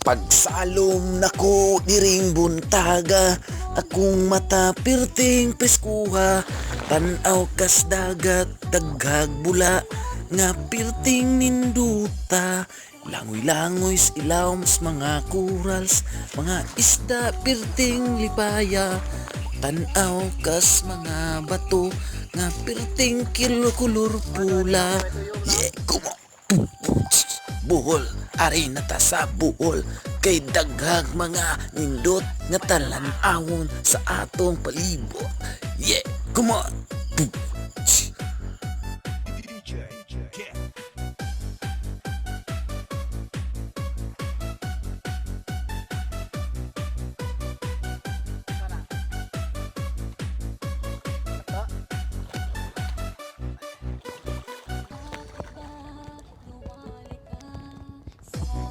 Pagsalom nako diring buntaga. Akong mata pirting peskuha Tanaw kas dagat daghag bula. Nga pirting ninduta. Langoy-langoy ilaw mas mga kurals. Mga isda pirting lipaya. Tanaw kas mga bato. Nga pirting kilukulur pula. Yeah, buhol ari na ta sa buhol kay daghag mga nindot nga talan-awon sa atong palibot. Yeah come on